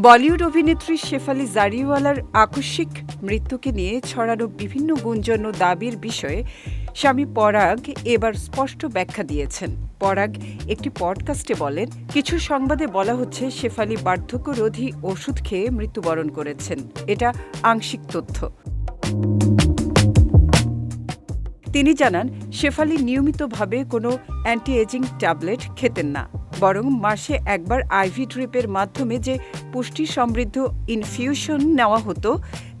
বলিউড অভিনেত্রী শেফালি জারিওয়ালার আকস্মিক মৃত্যুকে নিয়ে ছড়ানো বিভিন্ন গুঞ্জন ও দাবির বিষয়ে স্বামী পরাগ এবার স্পষ্ট ব্যাখ্যা দিয়েছেন। পরাগ একটি পডকাস্টে বলেন, কিছু সংবাদে বলা হচ্ছে শেফালি বার্ধক্যরোধী ওষুধ খেয়ে মৃত্যুবরণ করেছেন। এটা আংশিক তথ্য। তিনি জানান, শেফালি নিয়মিতভাবে কোনো অ্যান্টি এজিং ট্যাবলেট খেতেন না, বরং মাসে একবার আইভি ড্রিপের মাধ্যমে যে পুষ্টি সমৃদ্ধ ইনফিউশন নেওয়া হতো,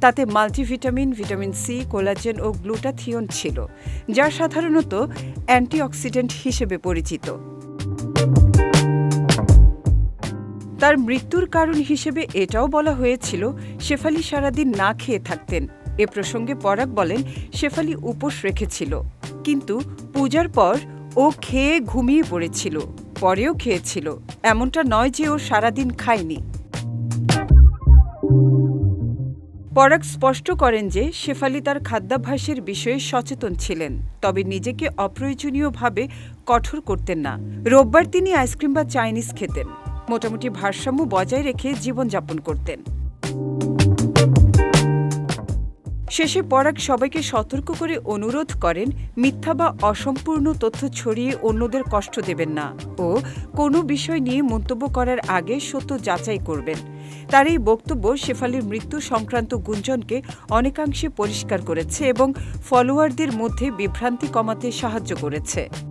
তাতে মাল্টিভিটামিন ভিটামিন সি কোলাজেন ও গ্লুটাথিয়ন ছিল, যা সাধারণত অ্যান্টিঅক্সিডেন্ট হিসেবে পরিচিত। তার মৃত্যুর কারণ হিসেবে এটাও বলা হয়েছিল, শেফালি সারাদিন না খেয়ে থাকতেন। এ প্রসঙ্গে পরাগ বলেন, শেফালি উপোস রেখেছিল। কিন্তু পূজার পর ও খেয়ে ঘুমিয়ে পড়েছিল, পরেও খেয়েছিল। এমনটা নয় যে ও সারাদিন খায়নি। পরাগ স্পষ্ট করেন যে শেফালি তার খাদ্যাভ্যাসের বিষয়ে সচেতন ছিলেন, তবে নিজেকে অপ্রয়োজনীয়ভাবে কঠোর করতেন না। রোববার তিনি আইসক্রিম বা চাইনিজ খেতেন। মোটামুটি ভারসাম্য বজায় রেখে জীবনযাপন করতেন। শেষে পরাগ সবাইকে সতর্ক করে অনুরোধ করেন, মিথ্যা বা অসম্পূর্ণ তথ্য ছড়িয়ে অন্যদের কষ্ট দেবেন না ও কোনো বিষয় নিয়ে মন্তব্য করার আগে সত্য যাচাই করবেন। তার এই বক্তব্য শেফালির মৃত্যু সংক্রান্ত গুঞ্জনকে অনেকাংশে পরিষ্কার করেছে এবং ফলোয়ারদের মধ্যে বিভ্রান্তি কমাতে সাহায্য করেছে।